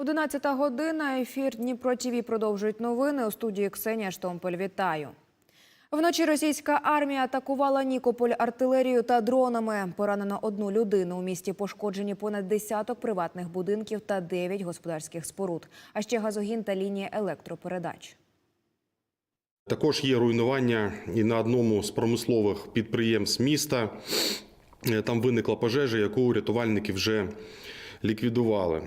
11 година. Ефір Дніпро ТІВІ продовжують новини. У студії Ксенія Штомполь. Вітаю. Вночі російська армія атакувала Нікополь артилерією та дронами. Поранено одну людину. У місті пошкоджені понад десяток приватних будинків та дев'ять господарських споруд, а ще газогін та лінії електропередач. Також є руйнування і на одному з промислових підприємств міста. Е, Там виникла пожежа, яку рятувальники вже ліквідували.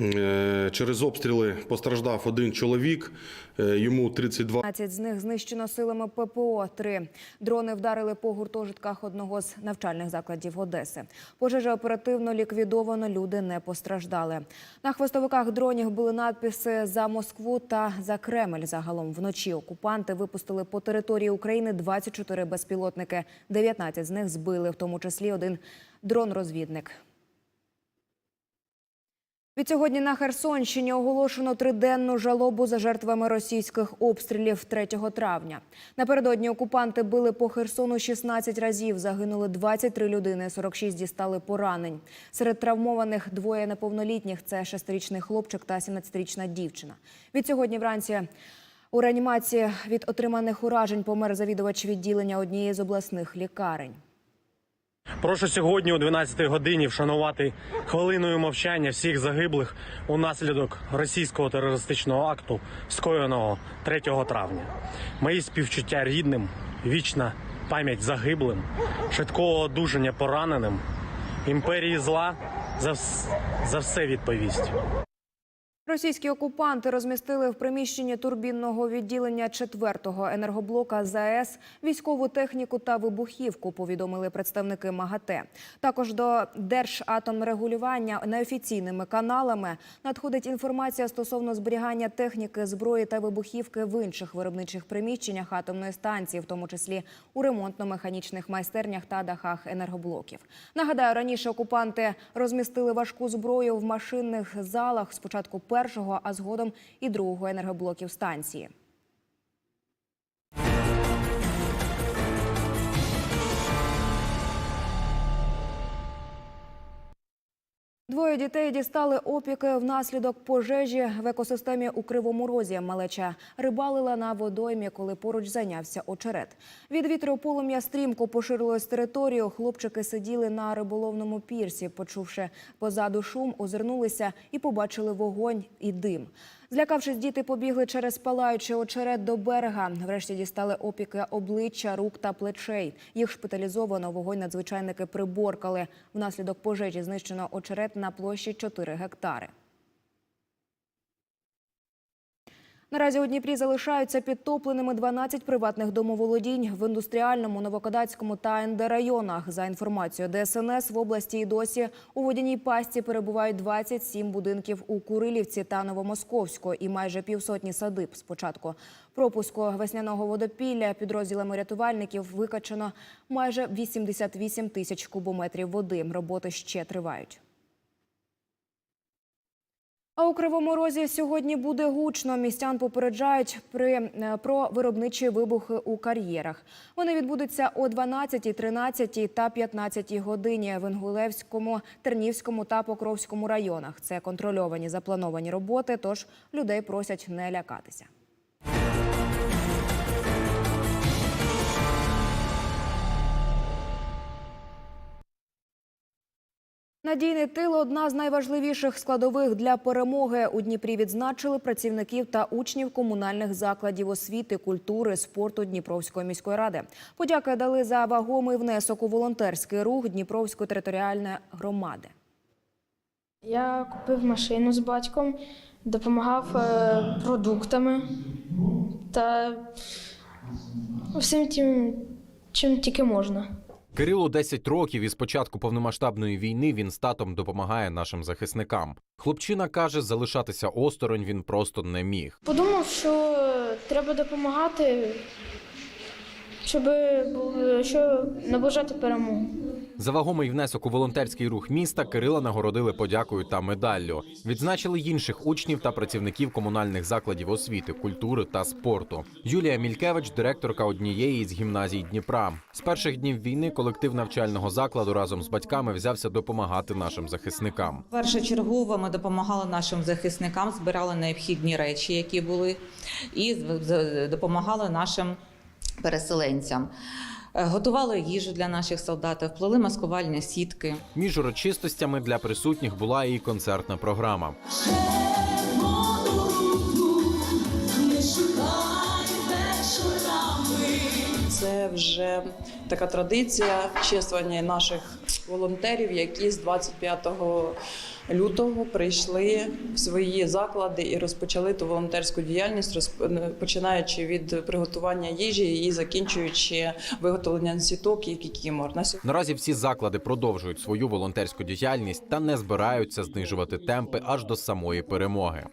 Е, Через обстріли постраждав один чоловік, е, йому 32 12 з них знищено силами ППО. Три дрони вдарили по гуртожитках одного з навчальних закладів Одеси. Пожежа оперативно ліквідовано. Люди не постраждали. На хвостовиках дронів були надписи за Москву та за Кремль. Загалом вночі окупанти випустили по території України 24 безпілотники. 19 з них збили, в тому числі один дрон-розвідник. Відсьогодні на Херсонщині оголошено триденну жалобу за жертвами російських обстрілів 3 травня. Напередодні окупанти били по Херсону 16 разів. Загинули 23 людини, 46 дістали поранень. Серед травмованих двоє неповнолітніх – це 6-річний хлопчик та 17-річна дівчина. Відсьогодні вранці у реанімації від отриманих уражень помер завідувач відділення однієї з обласних лікарень. Прошу сьогодні о 12 годині вшанувати хвилиною мовчання всіх загиблих унаслідок російського терористичного акту, скоєного 3 травня. Мої співчуття рідним, вічна пам'ять загиблим, швидкого одужання пораненим, імперії зла за, за все відповість. Російські окупанти розмістили в приміщенні турбінного відділення 4-го енергоблока ЗАЕС військову техніку та вибухівку, повідомили представники МАГАТЕ. Також до Держатомрегулювання неофіційними каналами надходить інформація стосовно зберігання техніки, зброї та вибухівки в інших виробничих приміщеннях атомної станції, в тому числі у ремонтно-механічних майстернях та дахах енергоблоків. Нагадаю, раніше окупанти розмістили важку зброю в машинних залах спочатку першого, а згодом і другого енергоблоків станції. Двоє дітей дістали опіки внаслідок пожежі в екосистемі у Кривому Розі. Малеча рибалила на водоймі, коли поруч зайнявся очерет. Від вітру полум'я стрімко поширилось територію. Хлопчики сиділи на риболовному пірсі. Почувши позаду шум, озирнулися і побачили вогонь і дим. Злякавшись, діти побігли через палаючий очерет до берега. Врешті дістали опіки обличчя, рук та плечей. Їх шпиталізовано. Вогонь надзвичайники приборкали. Внаслідок пожежі знищено очерет на площі 4 гектари. Наразі у Дніпрі залишаються підтопленими 12 приватних домоволодінь в індустріальному, Новокодацькому та НД районах. За інформацією ДСНС, в області і досі у водяній пастці перебувають 27 будинків у Курилівці та Новомосковську і майже півсотні садиб. З початку пропуску весняного водопілля підрозділами рятувальників викачано майже 88 тисяч кубометрів води. Роботи ще тривають. А у Кривому Розі сьогодні буде гучно. Містян попереджають при, е, про виробничі вибухи у кар'єрах. Вони відбудуться о 12, 13 та 15 годині в Інгулевському, Тернівському та Покровському районах. Це контрольовані заплановані роботи, тож людей просять не лякатися. Надійний тил одна з найважливіших складових для перемоги. У Дніпрі відзначили працівників та учнів комунальних закладів освіти, культури, спорту Дніпровської міської ради. Подяки дали за вагомий внесок у волонтерський рух Дніпровської територіальної громади. Я купив машину з батьком, допомагав е, продуктами та всім тим, чим тільки можна. Кирилу 10 років і з початку повномасштабної війни він з татом допомагає нашим захисникам. Хлопчина каже, залишатися осторонь він просто не міг. Подумав, що треба допомагати, щоб було- що наближати перемогу. За вагомий внесок у волонтерський рух міста Кирила нагородили подякою та медаллю. Відзначили інших учнів та працівників комунальних закладів освіти, культури та спорту. Юлія Мількевич, директорка однієї з гімназій Дніпра. З перших днів війни колектив навчального закладу разом з батьками взявся допомагати нашим захисникам. Першочергово ми допомагали нашим захисникам, збирали необхідні речі, які були, і допомагали нашим переселенцям. Е, Готували їжу для наших солдатів, плели маскувальні сітки. Між урочистостями для присутніх була і концертна програма. Це вже така традиція чествування наших волонтерів, які з 25 лютого прийшли в свої заклади і розпочали ту волонтерську діяльність, починаючи від приготування їжі і закінчуючи виготовлення сіток і кікімор. Наразі всі заклади продовжують свою волонтерську діяльність та не збираються знижувати темпи аж до самої перемоги.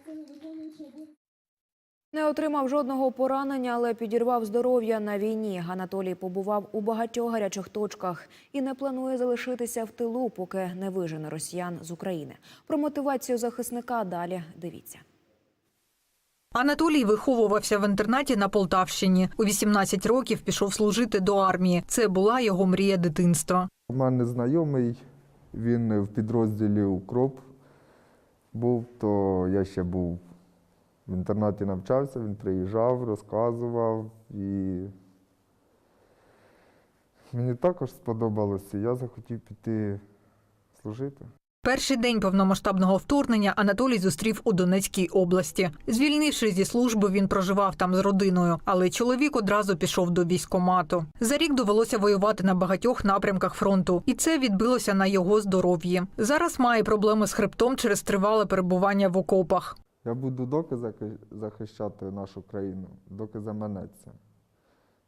Не отримав жодного поранення, але підірвав здоров'я на війні. Анатолій побував у багатьох гарячих точках і не планує залишитися в тилу, поки не вижене росіян з України. Про мотивацію захисника далі дивіться. Анатолій виховувався в інтернаті на Полтавщині. У 18 років пішов служити до армії. Це була його мрія дитинства. У мене знайомий, він в підрозділі Укроп був, то я ще був в інтернаті навчався, він приїжджав, розказував і мені також сподобалося, я захотів піти служити. Перший день повномасштабного вторгнення Анатолій зустрів у Донецькій області. Звільнившись зі служби, він проживав там з родиною, але чоловік одразу пішов до військомату. За рік довелося воювати на багатьох напрямках фронту, і це відбилося на його здоров'ї. Зараз має проблеми з хребтом через тривале перебування в окопах. Я буду доки захищати нашу країну, доки заманеться.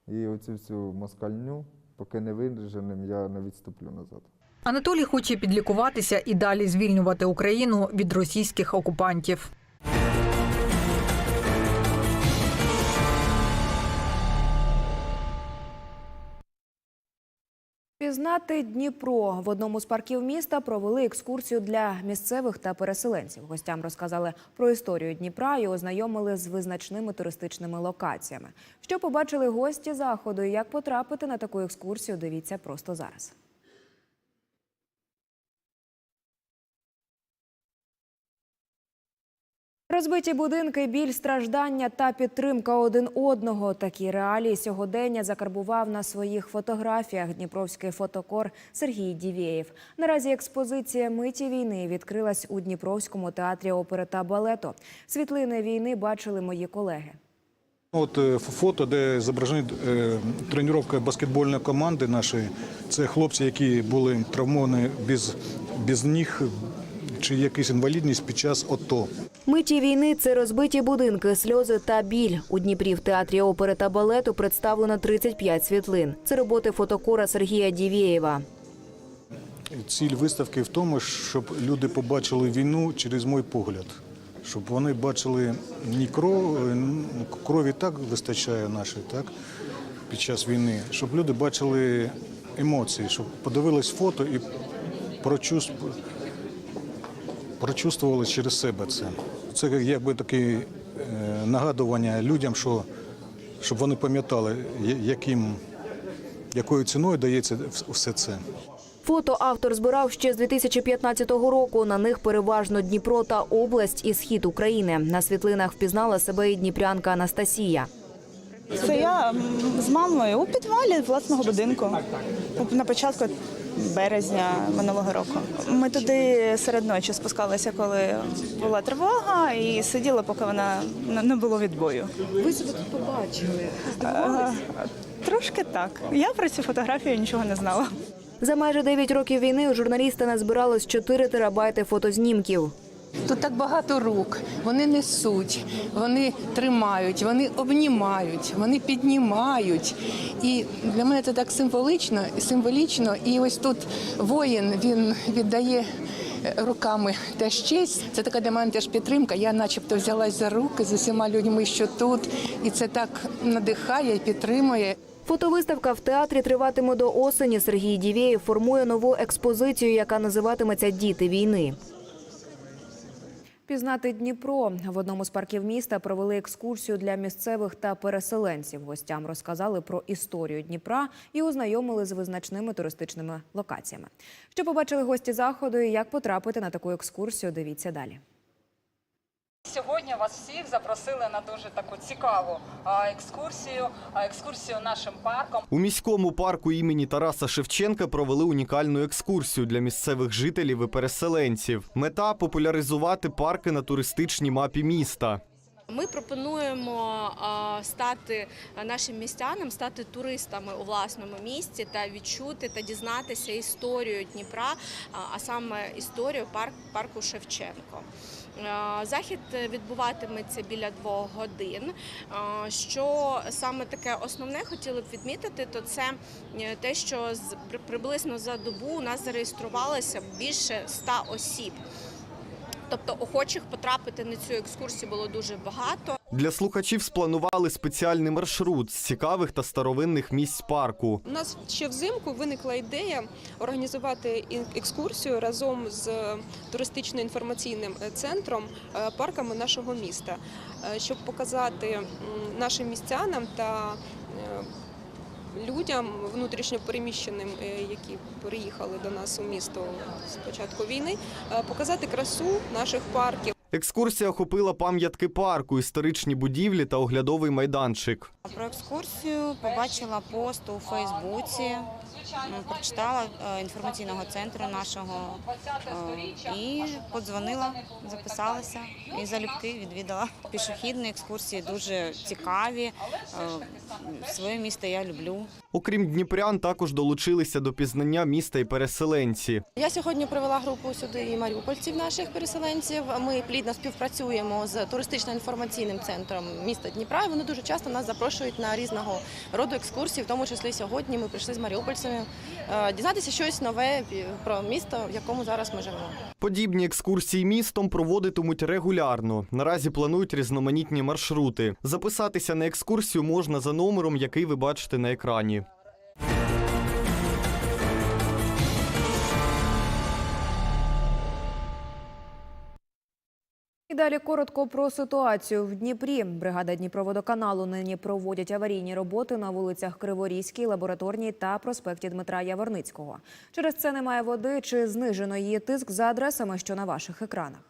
І оцю всю москальню, поки не виженем, я не відступлю назад. Анатолій хоче підлікуватися і далі звільнювати Україну від російських окупантів. Пізнати Дніпро в одному з парків міста провели екскурсію для місцевих та переселенців. Гостям розказали про історію Дніпра і ознайомили з визначними туристичними локаціями. Що побачили гості заходу і як потрапити на таку екскурсію, дивіться просто зараз. Розбиті будинки, біль, страждання та підтримка один одного. Такі реалії сьогодення закарбував на своїх фотографіях дніпровський фотокор Сергій Дівєєв. Наразі експозиція миті війни відкрилась у Дніпровському театрі опери та балету. Світлини війни бачили мої колеги. От е, фото, де зображені е, тренування баскетбольної команди нашої. Це хлопці, які були травмовані без, без ніг чи якась інвалідність під час ОТО. Миті війни це розбиті будинки, сльози та біль. У Дніпрі в театрі опери та балету представлено 35 світлин. Це роботи фотокора Сергія Дівєєва. Ціль виставки в тому, щоб люди побачили війну через мій погляд. Щоб вони бачили не кров, крові так вистачає нашої, так, під час війни, щоб люди бачили емоції, щоб подивились фото і прочувств- прочувствували через себе це. Це якби таке е, нагадування людям, що, щоб вони пам'ятали, яким, якою ціною дається все це. Фото автор збирав ще з 2015 року. На них переважно Дніпро та область і схід України. На світлинах впізнала себе і дніпрянка Анастасія. Це я з мамою у підвалі власного будинку на початку березня минулого року. Ми туди серед ночі спускалися, коли була тривога, і сиділи, поки вона не- було відбою. Ви себе тут побачили? Трошки так. Я про цю фотографію нічого не знала. За майже 9 років війни у журналіста назбиралось 4 терабайти фотознімків. Тут так багато рук. Вони несуть, вони тримають, вони обнімають, вони піднімають. І для мене це так символічно, символічно. І ось тут воїн він віддає е, руками теж честь. Це така для мене теж підтримка. Я, начебто, взялась за руки з усіма людьми, що тут, і це так надихає і підтримує. Фотовиставка в театрі триватиме до осені. Сергій Дівєєв формує нову експозицію, яка називатиметься Діти війни. Пізнати Дніпро в одному з парків міста провели екскурсію для місцевих та переселенців. Гостям розказали про історію Дніпра і ознайомили з визначними туристичними локаціями. Що побачили гості заходу і як потрапити на таку екскурсію? Дивіться далі. Сьогодні вас всіх запросили на дуже таку цікаву екскурсію, екскурсію нашим парком. У міському парку імені Тараса Шевченка провели унікальну екскурсію для місцевих жителів і переселенців. Мета популяризувати парки на туристичній мапі міста. Ми пропонуємо стати нашим містянам, стати туристами у власному місті та відчути та дізнатися історію Дніпра, а, саме історію парк, парку Шевченко. Захід відбуватиметься біля двох годин. Що саме таке основне хотіли б відмітити, то це е, те, що приблизно за добу у нас зареєструвалося більше 100 осіб. Тобто охочих потрапити на цю екскурсію було дуже багато. Для слухачів спланували спеціальний маршрут з цікавих та старовинних місць парку. У нас ще взимку виникла ідея організувати екскурсію разом з туристично-інформаційним е, центром е, парками нашого міста, е, щоб показати нашим містянам та людям внутрішньопереміщеним, е, які переїхали до нас у місто з початку війни, е, показати красу наших парків. Екскурсія охопила пам'ятки парку, історичні будівлі та оглядовий майданчик. Про екскурсію побачила пост у Фейсбуці, прочитала е, інформаційного центру нашого е, і подзвонила, записалася і залюбки відвідала. Пішохідні екскурсії дуже цікаві. Е, Своє місто я люблю. Окрім дніпрян, також долучилися до пізнання міста і переселенці. Я сьогодні привела групу сюди і маріупольців наших переселенців. Ми плідно співпрацюємо з туристично-інформаційним центром міста Дніпра. І вони дуже часто нас запрошують на різного роду екскурсії, в тому числі сьогодні ми прийшли з маріупольцями е, дізнатися щось нове про місто, в якому зараз ми живемо. Подібні екскурсії містом проводитимуть регулярно. Наразі планують різноманітні маршрути. Записатися на екскурсію можна за номером, який ви бачите на екрані. Далі коротко про ситуацію в Дніпрі. Бригада Дніпроводоканалу нині проводять аварійні роботи на вулицях Криворізькій, Лабораторній та проспекті Дмитра Яворницького. Через це немає води чи знижено її тиск за адресами, що на ваших екранах.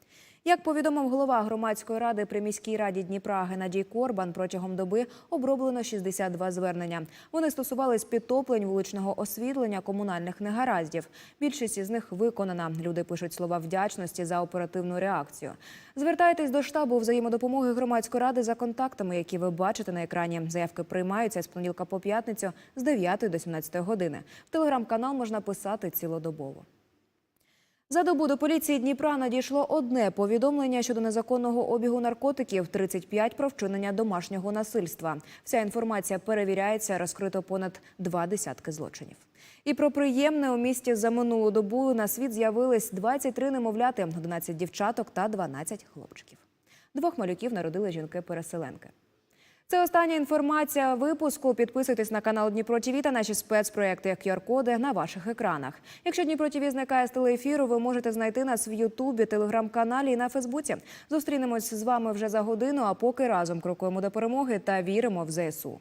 Як повідомив голова громадської ради при міській раді Дніпра Геннадій Корбан, протягом доби оброблено 62 звернення. Вони стосувались підтоплень вуличного освітлення, комунальних негараздів. Більшість із них виконана. Люди пишуть слова вдячності за оперативну реакцію. Звертайтесь до штабу взаємодопомоги громадської ради за контактами, які ви бачите на екрані. Заявки приймаються з понеділка по п'ятницю з 9 до 17 години. В телеграм-канал можна писати цілодобово. За добу до поліції Дніпра надійшло одне повідомлення щодо незаконного обігу наркотиків, 35 про вчинення домашнього насильства. Вся інформація перевіряється, розкрито понад два десятки злочинів. І про приємне у місті за минулу добу на світ з'явились 23 немовляти, 11 дівчаток та 12 хлопчиків. Двох малюків народили жінки-переселенки. Це остання інформація випуску. Підписуйтесь на канал Дніпро ТВ та наші спецпроекти QR-коди на ваших екранах. Якщо Дніпро ТВ зникає з телеефіру, ви можете знайти нас в Ютубі, телеграм-каналі і на Фейсбуці. Зустрінемось з вами вже за годину. А поки разом крокуємо до перемоги та віримо в ЗСУ.